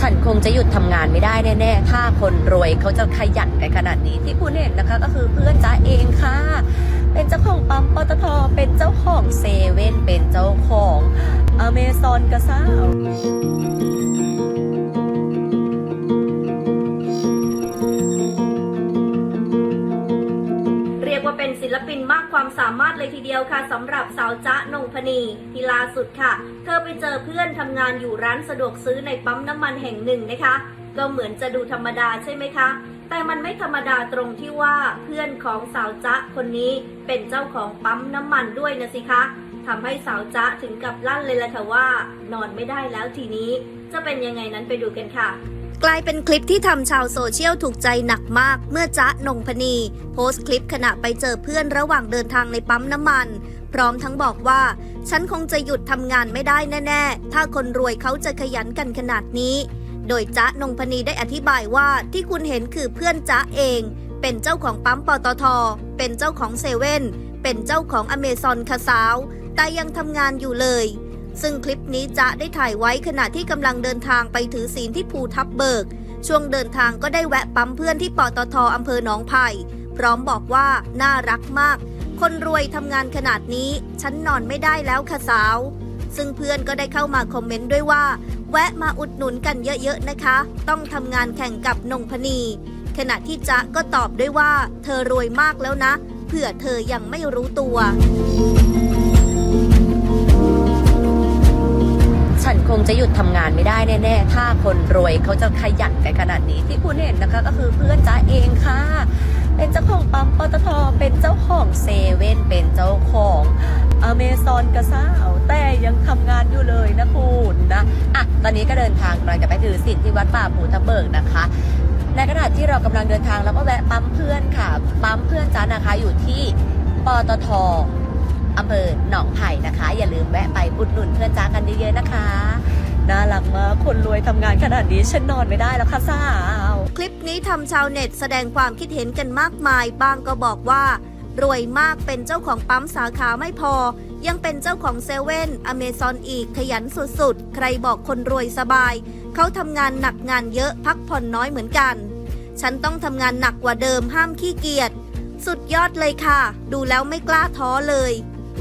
ฉันคงจะหยุดทำงานไม่ได้แน่ๆถ้าคนรวยเขาจะขยันกันขนาดนี้ที่คุณเห็นนะคะ ก็คือเพื่อนจ้าเองค่ะ เป็นเจ้าของปั๊มปตทเป็นเจ้าของเซเว่นเป็นเจ้าของอเมซอนกระซ้า ความสามารถเลยทีเดียวค่ะสำหรับสาวจ๊ะนงพนีที่ล่าสุดค่ะ เธอไปเจอเพื่อนทำงานอยู่ร้านสะดวกซื้อในปั๊มน้ำมันแห่งหนึ่งนะคะ ก็เหมือนจะดูธรรมดาใช่ไหมคะ แต่มันไม่ธรรมดาตรงที่ว่าเพื่อนของสาวจ๊ะคนนี้เป็นเจ้าของปั๊มน้ำมันด้วยนะสิคะทำให้สาวจ๊ะถึงกับลั่นเลยละค่ะว่า นอนไม่ได้แล้วทีนี้ จะเป็นยังไงนั้นไปดูกันค่ะ กลายเป็นคลิปที่ทำชาวโซเชียลถูกใจหนักมาก เมื่อจ๊ะนงพนี โพสต์คลิปขณะไปเจอเพื่อนระหว่างเดินทางในปั๊มน้ำมัน พร้อมทั้งบอกว่า ฉันคงจะหยุดทำงานไม่ได้แน่ ๆ ถ้าคนรวยเขาจะขยันกันขนาดนี้ โดยจ๊ะนงพนีได้อธิบายว่าที่คุณเห็นคือเพื่อนจ๊ะเอง เป็นเจ้าของปั๊มปตท เป็นเจ้าของเซเว่นเป็นเจ้าของอเมซอนคาสาวแต่ยังทำงานอยู่เลย ซึ่งคลิปนี้จ๊ะได้ถ่ายไว้ขณะที่กำลังเดินทางไปถือศีลที่ภูทับเบิก ช่วงเดินทางก็ได้แวะปั๊มเพื่อนที่ปตทอำเภอหนองไผ่พร้อมบอกว่าน่ารักมาก คนรวยทำงานขนาดนี้ ฉันนอนไม่ได้แล้วค่ะสาว ซึ่งเพื่อนก็ได้เข้ามาคอมเมนต์ด้วยว่า แวะมาอุดหนุนกันเยอะๆนะคะ ต้องทำงานแข่งกับนงพนี ขณะที่จ๊ะก็ตอบด้วยว่า เธอรวยมากแล้วนะ เผื่อเธอยังไม่รู้ตัว คงจะหยุดทำงานไม่ได้แน่ๆ ถ้าคนรวยเขาจะขยันกันขนาดนี้ที่คุณเห็นนะคะ ก็คือเพื่อนจ้าเองค่ะ เป็นเจ้าของปั๊มปตทเป็นเจ้าของเซเว่นเป็นเจ้าของอเมซอนกระซ่าแต่ยังทำงานอยู่เลยนะคุณนะอะตอนนี้ก็เดินทางกำลังจะไปถือศีลที่วัดป่าภูทะเบิกนะคะในขณะที่เรากำลังเดินทางเราก็แวะปั๊มเพื่อนค่ะปั๊มเพื่อนจ้านะคะอยู่ที่ปตทอำเภอหนองไผ่นะคะ อย่าลืมแวะไปอุดหนุนเพื่อนจ้ากันเยอะๆนะคะ น่ารักมากคนรวยทำงานขนาดนี้ฉันนอนไม่ได้แล้วค่ะสาวคลิปนี้ทำชาวเน็ตแสดงความคิดเห็นกันมากมาย บางก็บอกว่า รวยมากเป็นเจ้าของปั๊มสาขาไม่พอ ยังเป็นเจ้าของเซเว่นอเมซอนอีกขยันสุดๆ ใครบอกคนรวยสบาย เขาทำงานหนักงานเยอะพักผ่อนน้อยเหมือนกัน ฉันต้องทำงานหนักกว่าเดิมห้ามขี้เกียจสุดยอดเลยค่ะ ดูแล้วไม่กล้าท้อเลย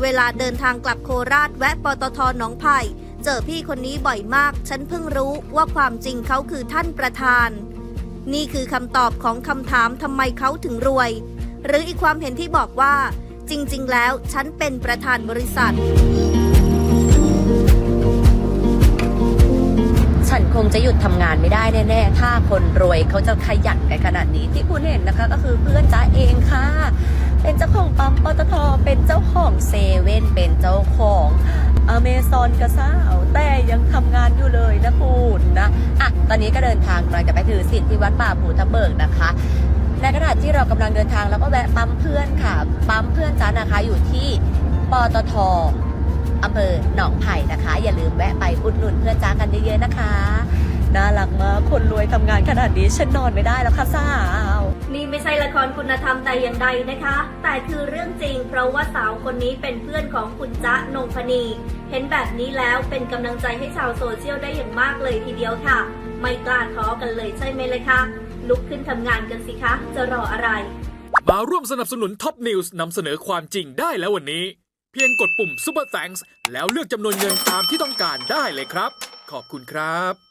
เวลาเดินทางกลับโคราชแวะปตทหนองไผ่ เจอพี่คนนี้บ่อยมาก ฉันเพิ่งรู้ว่าความจริงเขาคือท่านประธาน นี่คือคำตอบของคำถามทำไมเขาถึงรวย หรืออีกความเห็นที่บอกว่า จริง ๆ แล้วฉันเป็นประธานบริษัท ฉันคงจะหยุดทำงานไม่ได้แน่ๆ ถ้าคนรวยเขาจะขยันกันขนาดนี้ที่คุณเห็นนะคะ ก็คือเพื่อนจ้าเองค่ะ เป็นเจ้าของปั๊มปตทเป็นเจ้าของเซเว่นเป็นเจ้าของ อเมซอนกระซ่าแต่ยังทำงานอยู่เลยนะคุณนะอะตอนนี้ก็เดินทางกำลังจะไปถือศีลที่วัดป่าภูทะเบิกนะคะในขณะที่เรากำลังเดินทางแล้วก็แวะปั๊มเพื่อนค่ะ ปั๊มเพื่อนจ้านะคะอยู่ที่ปตทอำเภอหนองไผ่นะคะ อย่าลืมแวะไปอุดหนุนเพื่อนจ้ากันเยอะๆนะคะน่ารักมากคนรวยทำงานขนาดนี้ฉันนอนไม่ได้แล้วค่ะสาว นี่ไม่ใช่ละครคุณธรรมแต่อย่างใดนะคะ แต่คือเรื่องจริง เพราะว่าสาวคนนี้เป็นเพื่อนของคุณจ๊ะนงพนี เห็นแบบนี้แล้วเป็นกำลังใจให้ชาวโซเชียลได้อย่างมากเลยทีเดียวค่ะ ไม่กล้าท้อกันเลยใช่ไหมเลยคะลุกขึ้นทำงานกันสิคะ จะรออะไร มาร่วมสนับสนุนท็อปนิวส์นำเสนอความจริงได้แล้ววันนี้ เพียงกดปุ่ม Super Thanks แล้วเลือกจำนวนเงินตามที่ต้องการได้เลยครับ ขอบคุณครับ